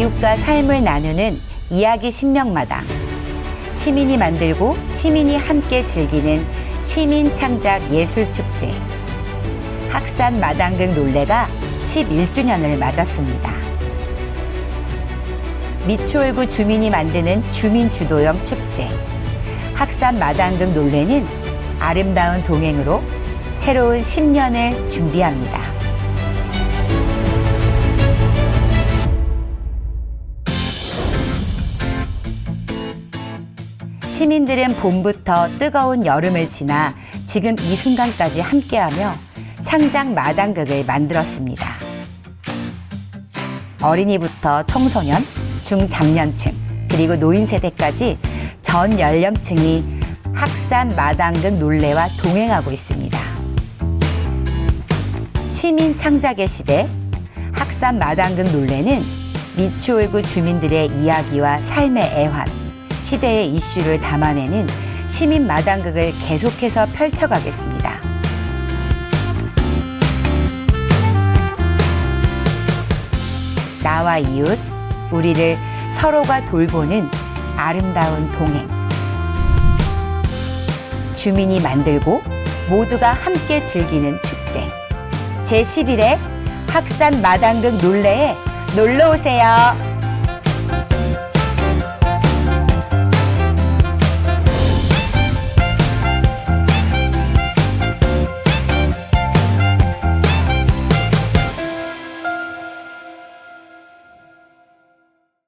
이웃과 삶을 나누는 이야기 신명마당. 시민이 만들고 시민이 함께 즐기는 시민 창작 예술 축제. 학산 마당극 놀래가 11주년을 맞았습니다. 미추홀구 주민이 만드는 주민 주도형 축제. 학산 마당극 놀래는 아름다운 동행으로 새로운 10년을 준비합니다. 시민들은 봄부터 뜨거운 여름을 지나 지금 이 순간까지 함께하며 창작 마당극을 만들었습니다. 어린이부터 청소년, 중장년층, 그리고 노인 세대까지 전 연령층이 학산 마당극 놀래와 동행하고 있습니다. 시민 창작의 시대 학산 마당극 놀래는 미추홀구 주민들의 이야기와 삶의 애환, 시대의 이슈를 담아내는 시민 마당극을 계속해서 펼쳐가겠습니다. 나와 이웃, 우리를 서로가 돌보는 아름다운 동행. 주민이 만들고 모두가 함께 즐기는 축제. 제11회 학산 마당극 놀래에 놀러 오세요.